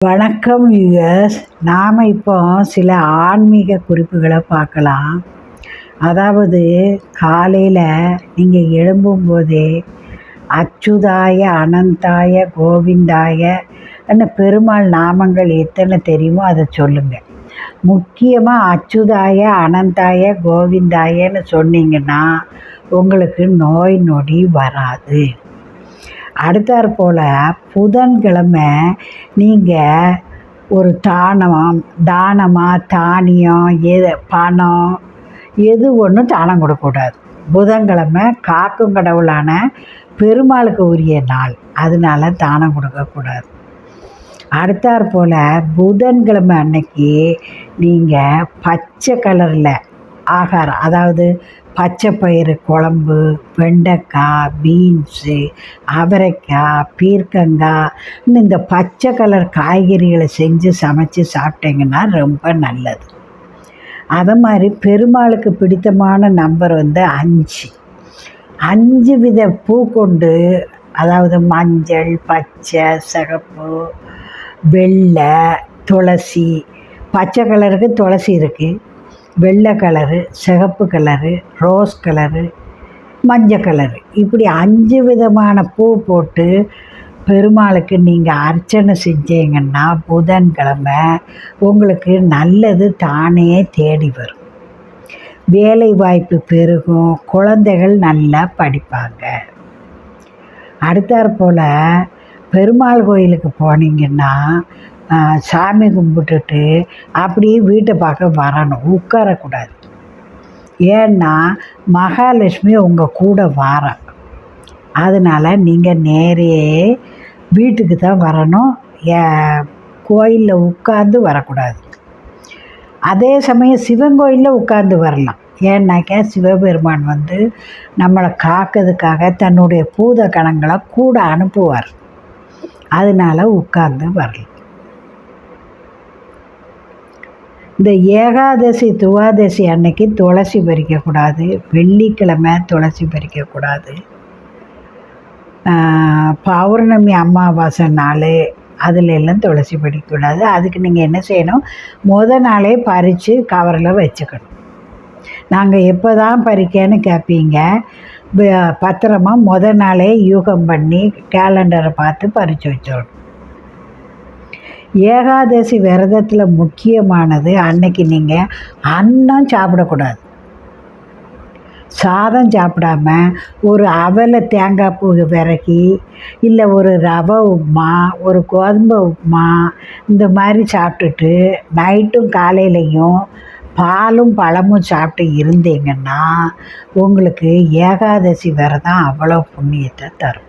வணக்கம் யூஎஸ் நாம் இப்போ சில ஆன்மீக குறிப்புகளை பார்க்கலாம். அதாவது காலையில் நீங்கள் எழும்பும்போதே அச்சுதாய அனந்தாய கோவிந்தாய என்ன பெருமாள் நாமங்கள் எத்தனை தெரியுமோ அதை சொல்லுங்கள் முக்கியமாக அச்சுதாய அனந்தாய கோவிந்தாயன்னு சொன்னீங்கன்னா உங்களுக்கு நோய் நொடி வராது. அடுத்தாற் போல் புதன்கிழமை நீங்கள் ஒரு தானம் தானமாக தானியம் எது பணம் எது ஒன்றும் தானம் கொடுக்கக்கூடாது புதன்கிழமை காக்கும் கடவுளான பெருமாளுக்கு உரிய நாள். அதனால தானம் கொடுக்கக்கூடாது அடுத்தாற் போல் புதன்கிழமை அன்னைக்கு நீங்கள் பச்சை கலரில் ஆகாரம் அதாவது பச்சை பயிறு குழம்பு வெண்டைக்காய் பீன்ஸு அவரைக்காய் பீர்க்கங்காய். இன்னும் இந்த பச்சை கலர் காய்கறிகளை செஞ்சு சமைச்சு சாப்பிட்டீங்கன்னா ரொம்ப நல்லது. அதை மாதிரி பெருமாளுக்கு பிடித்தமான நம்பர் வந்து அஞ்சு. அஞ்சு வித பூ கொண்டு அதாவது மஞ்சள் பச்சை சிகப்பு வெள்ளை துளசி. பச்சை கலருக்கு துளசி இருக்குது வெள்ளை கலரு சிகப்பு கலரு ரோஸ் கலரு மஞ்சள் கலரு. இப்படி அஞ்சு விதமான பூ போட்டு பெருமாளுக்கு நீங்கள் அர்ச்சனை செஞ்சீங்கன்னா புதன்கிழமை உங்களுக்கு நல்லது தானே தேடி வரும். வேலை வாய்ப்பு பெருகும் குழந்தைகள் நல்லா படிப்பாங்க. அடுத்தாற் போல் பெருமாள் கோயிலுக்கு போனீங்கன்னா சாமி கும்பிட்டுட்டு அப்படியே வீட்டை பார்க்க வரணும். உட்காரக்கூடாது. ஏன்னா மகாலட்சுமி உங்கள் கூட வார. அதனால் நீங்கள் நேரே வீட்டுக்கு தான் வரணும். கோயிலில் உட்காந்து வரக்கூடாது. அதே சமயம் சிவன் கோயிலில் உட்காந்து வரலாம். ஏன்னாக்கா சிவபெருமான் வந்து நம்மளை காக்கிறதுக்காக தன்னுடைய பூத கணங்களை கூட அனுப்புவார். அதனால் உட்கார்ந்து வரலாம். இந்த ஏகாதசி துவாதசி அன்னைக்கு துளசி பறிக்கக்கூடாது. வெள்ளிக்கிழமை துளசி பறிக்கக்கூடாது. பௌர்ணமி அமாவாசை நாள் அதில் எல்லாம் துளசி பறிக்கக்கூடாது. அதுக்கு நீங்கள் என்ன செய்யணும்? முத நாளே பறித்து கவரில் வச்சுக்கணும். நாங்கள் எப்போ தான் பறிக்கன்னு கேட்பீங்க பத்திரமா முத நாளே யூகம் பண்ணி கேலண்டரை பார்த்து பறித்து வச்சிடணும் ஏகாதசி விரதத்தில் முக்கியமானது அன்னைக்கு நீங்கள் அன்னம் சாப்பிடக்கூடாது. சாதம் சாப்பிடாம ஒரு அவலை தேங்காய் பூ விறகி இல்லை ஒரு ரவை உப்புமா ஒரு கோதுமை உப்புமா இந்த மாதிரி சாப்பிட்டுட்டு நைட்டும் காலையிலையும் பாலும் பழமும் சாப்பிட்டு இருந்தீங்கன்னா உங்களுக்கு ஏகாதசி விரதம் அவ்வளோ புண்ணியத்தை தரும்.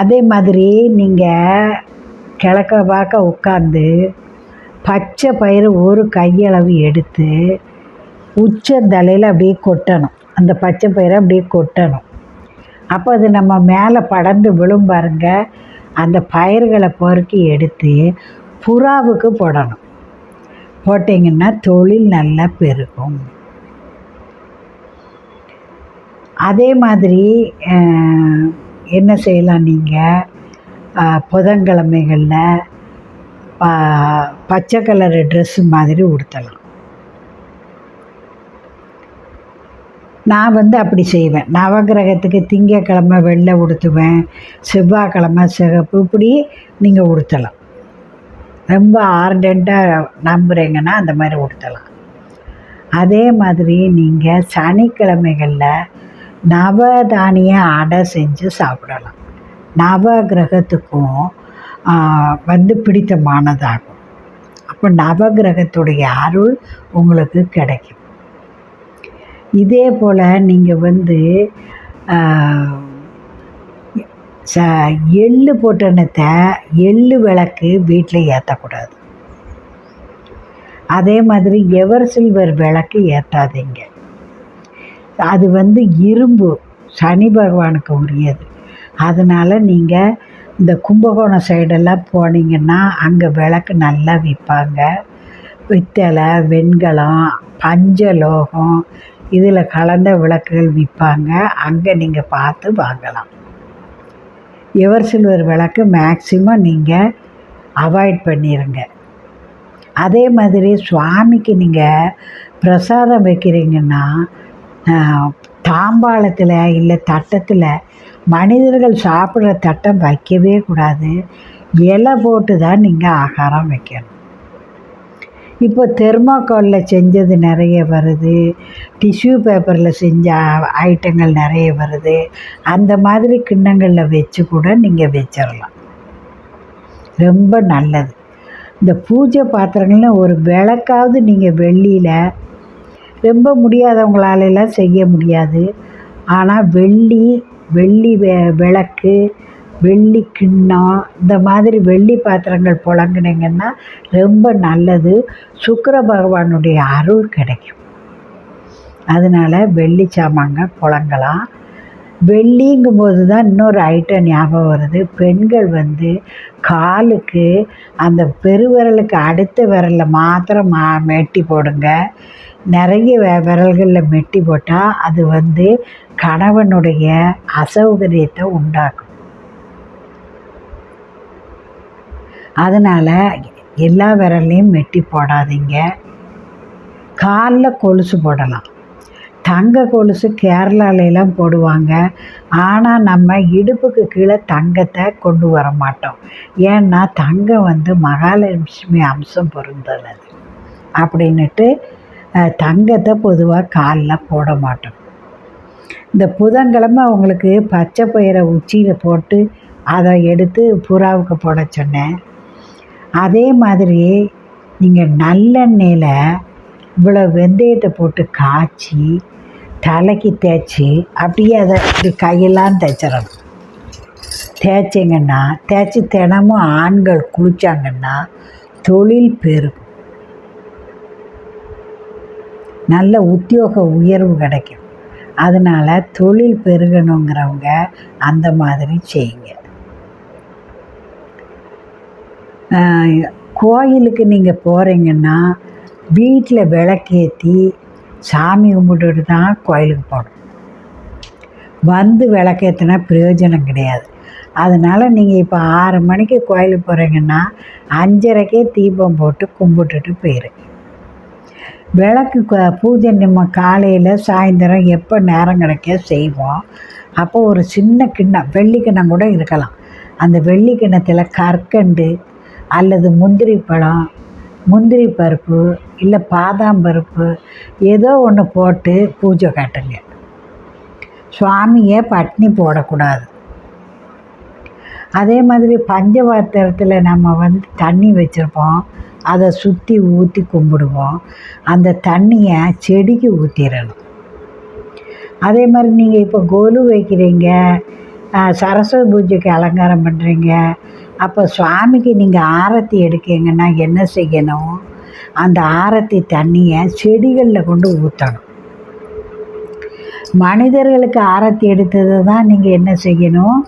அதே மாதிரி நீங்கள் கிழக்க பார்க்க உட்காந்து பச்சை பயிறு ஒரு கையளவு எடுத்து உச்சந்தலையில் அப்படியே கொட்டணும். அந்த பச்சை பயிரை அப்படியே கொட்டணும். அப்போ அது நம்ம மேலே படர்ந்து விழும் பாருங்க. அந்த பயிர்களை பொறுக்கி எடுத்து புறாவுக்கு போடணும். போட்டிங்கன்னா தொழில் நல்லா பெருகும். அதே மாதிரி என்ன செய்யலாம் நீங்கள் புதன்கிழமைகளில் பச்சை கலர் ட்ரெஸ்ஸு மாதிரி உடுத்தலாம். நான் வந்து அப்படி செய்வேன். நவகிரகத்துக்கு திங்கக்கிழமை வெள்ளை உடுத்துவேன். செவ்வாய்க்கிழமை சிகப்பு. இப்படி நீங்கள் உடுத்தலாம். ரொம்ப ஆர்டண்ட்டாக நம்புகிறீங்கன்னா அந்த மாதிரி உடுத்தலாம். அதே மாதிரி நீங்கள் சனிக்கிழமைகளில் நவதானிய அடை செஞ்சு சாப்பிடலாம். நவ கிரகத்துக்கும் வந்து பிடித்தமானதாகும். அப்போ நவகிரகத்துடைய அருள் உங்களுக்கு கிடைக்கும். இதே போல் நீங்கள் வந்து ச எள்ளு போட்டனத்தை எள்ளு விளக்கு வீட்டில் ஏற்றக்கூடாது அதே மாதிரி எவர் சில்வர் விளக்கு ஏற்றாதீங்க அது வந்து இரும்பு. சனி பகவானுக்கு உரியது. அதனால் நீங்கள் இந்த கும்பகோணம் சைடெல்லாம் போனீங்கன்னா அங்கே விளக்கு நல்லா விற்பாங்க பித்தளை வெண்கலம் பஞ்சலோகம் இதில் கலந்த விளக்குகள் விற்பாங்க அங்கே நீங்கள் பார்த்து வாங்கலாம். எவர் சில்வர் விளக்கு மேக்சிமம் நீங்கள் அவாய்ட் பண்ணிடுங்க அதே மாதிரி சுவாமிக்கு நீங்கள் பிரசாதம் வைக்கிறீங்கன்னா தாம்பாளத்தில் இல்லை தட்டத்தில் மனிதர்கள் சாப்பிட்ற தட்டம் வைக்கவே கூடாது. இலை போட்டு தான் நீங்கள் ஆகாரம் வைக்கணும். இப்போ தெர்மாக்கோலில் செஞ்சது நிறைய வருது. டிஷ்யூ பேப்பரில் செஞ்ச ஐட்டங்கள் நிறைய வருது. அந்த மாதிரி கிண்ணங்களில் வச்சு கூட நீங்கள் வச்சிடலாம் ரொம்ப நல்லது. இந்த பூஜை பாத்திரங்கள்னு ஒரு விளக்காவது நீங்கள் வெள்ளியில் ரொம்ப முடியாதவங்களாலெல்லாம் செய்ய முடியாது. ஆனால் வெள்ளி வெள்ளி வெ விளக்கு வெள்ளி கிண்ணம் இந்த மாதிரி வெள்ளி பாத்திரங்கள் புழங்குனீங்கன்னா ரொம்ப நல்லது. சுக்கர பகவானுடைய அருள் கிடைக்கும். அதனால் வெள்ளி சாமாங்க புழங்கலாம். வெள்ளிங்கும்போது தான் இன்னொரு ஐட்டம் ஞாபகம் வருது. பெண்கள் வந்து காலுக்கு அந்த பெருவிரலுக்கு அடுத்த விரலில் மாத்திரம் மா மெட்டி போடுங்க. நிறைய விரல்களில் மெட்டி போட்டால் அது வந்து கணவனுடைய அசௌகரியத்தை உண்டாக்கும். அதனால் எல்லா விரல்லையும் மெட்டி போடாதீங்க. காலில் கொலுசு போடலாம். தங்க கொலுசு கேரளாலெலாம் போடுவாங்க. ஆனால் நம்ம இடுப்புக்கு கீழே தங்கத்தை கொண்டு வர மாட்டோம். ஏன்னா தங்கம் வந்து மகாலட்சுமி அம்சம் பொருந்தது. அப்படின்னுட்டு தங்கத்தை பொதுவாக காலில் போட மாட்டோம். இந்த புதன்கிழமை அவங்களுக்கு பச்சை பயிரை உச்சியில் போட்டு அதை எடுத்து புறாவுக்கு போட சொன்னேன். அதே மாதிரி நீங்கள் நல்லெண்ணெயில் இவ்வளோ வெந்தயத்தை போட்டு காய்ச்சி தலைக்கு தேய்ச்சி அப்படியே அதை இப்படி கையெல்லாம் தேய்ச்சிடணும். தேய்ச்சிங்கன்னா தேய்ச்சி தினமும் ஆண்கள் குளித்தாங்கன்னா தொழில் பெருகும். நல்ல உத்தியோக உயர்வு கிடைக்கும். அதனால் தொழில் பெருகணுங்கிறவங்க அந்த மாதிரி செய்யுங்க. கோயிலுக்கு நீங்கள் போகிறீங்கன்னா வீட்டில் விளக்கேற்றி சாமி கும்பிட்டுட்டு தான் கோயிலுக்கு போகணும். வந்து விளக்கேற்றினா பிரயோஜனம் கிடையாது. அதனால் நீங்கள் இப்போ ஆறு மணிக்கு கோயிலுக்கு போகிறீங்கன்னா அஞ்சரைக்கே தீபம் போட்டு கும்பிட்டுட்டு போயிருங்க விளக்கு பூஜை நம்ம காலையில் சாயந்தரம் எப்போ நேரம் கிடைக்க செய்வோம் அப்போ ஒரு சின்ன கிண்ணம் வெள்ளி கிண்ணம் கூட இருக்கலாம். அந்த வெள்ளி கிண்ணத்தில் கற்கண்டு அல்லது முந்திரி பழம் முந்திரி பருப்பு இல்லை பாதாம் பருப்பு ஏதோ ஒன்று போட்டு பூஜை காட்டுங்க. சுவாமியை பட்னி போடக்கூடாது. அதே மாதிரி பஞ்சபாத்திரத்தில் நம்ம வந்து தண்ணி வச்சுருப்போம். அதை சுற்றி ஊற்றி கும்பிடுவோம். அந்த தண்ணியை செடிக்கு ஊற்றிடணும் அதே மாதிரி நீங்கள் இப்போ கொலு வைக்கிறீங்க சரஸ்வதி பூஜைக்கு அலங்காரம் பண்ணுறீங்க அப்போ சுவாமிக்கு நீங்கள் ஆரத்தி எடுக்கீங்கன்னா என்ன செய்யணும்? அந்த ஆரத்தி தண்ணியை செடிகளில் கொண்டு ஊற்றணும் மனிதர்களுக்கு ஆரத்தி எடுத்தது தான் நீங்கள் என்ன செய்யணும்?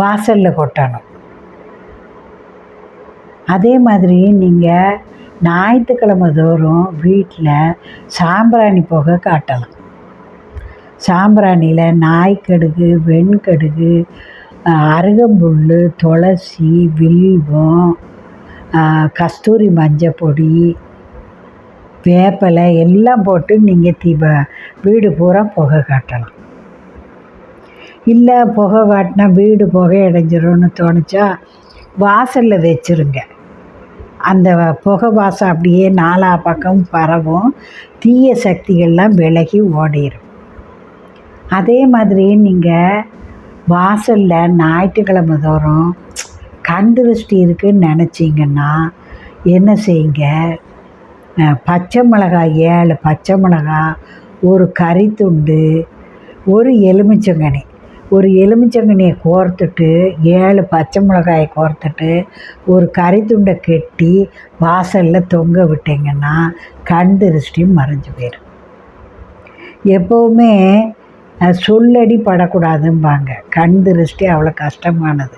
வாசலில் கொட்டணும். அதே மாதிரி நீங்கள் ஞாயிற்றுக்கிழமை தோறும் வீட்டில் சாம்பிராணி புகை காட்டலாம். சாம்பிராணியில் நாய்க்கடுகு வெண்கடுகு அருகம்புல் துளசி வில்வம் கஸ்தூரி மஞ்சள் பொடி வேப்பிலை எல்லாம் போட்டு நீங்கள் தீப வீடு பூரா புகை காட்டலாம். இல்லை புகை காட்டினா வீடு புகை அடைஞ்சிரும்னு தோணுச்சா வாசலில் வச்சுருங்க. அந்த புகை வாசம் அப்படியே நாலா பக்கம் பரவும். தீய சக்திகள்லாம் விலகி ஓடிடும் அதே மாதிரி நீங்கள் வாசலில் ஞாயிற்றுக்கிழமை தோறும் கண் திருஷ்டி இருக்குன்னு நினச்சிங்கன்னா என்ன செய்யுங்க? பச்சை மிளகாய் ஏழு பச்சை மிளகாய் ஒரு கறித்துண்டு ஒரு எலுமிச்சங்கனி. ஒரு எலுமிச்சங்கனியை கோர்த்துட்டு ஏழு பச்சை மிளகாயை கோர்த்துட்டு ஒரு கறித்துண்டை கெட்டி வாசலில் தொங்க விட்டீங்கன்னா கண் திருஷ்டியும் மறைஞ்சு போயிடும் எப்போவுமே சொல்லடி படக்கூடாதும்பாங்க. கண் திருஷ்டி அவ்வளோ கஷ்டமானது.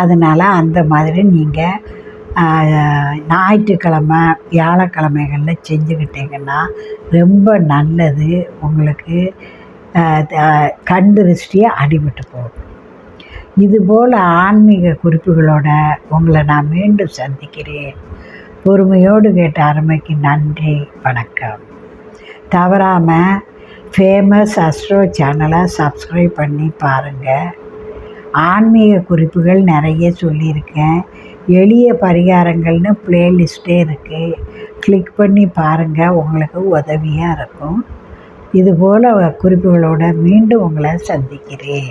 அதனால் அந்த மாதிரி நீங்கள் ஞாயிற்றுக்கிழமை வியாழக்கிழமைகளில் செஞ்சுக்கிட்டிங்கன்னா ரொம்ப நல்லது. உங்களுக்கு கண் திருஷ்டியை அடிபட்டு போகும். இதுபோல் ஆன்மீக குறிப்புகளோட உங்களை நான் மீண்டும் சந்திக்கிறேன். பொறுமையோடு கேட்ட அருமைக்கு நன்றி வணக்கம். தவறாமல் ஃபேமஸ் அஸ்ட்ரோ சேனலை சப்ஸ்கிரைப் பண்ணி பாருங்கள் ஆன்மீக குறிப்புகள் நிறைய சொல்லியிருக்கேன். எளிய பரிகாரங்கள்னு ப்ளேலிஸ்ட்டே இருக்குது கிளிக் பண்ணி பாருங்கள் உங்களுக்கு உதவியாக இருக்கும். இதுபோல் குறிப்புகளோடு மீண்டும் உங்களை சந்திக்கிறேன்.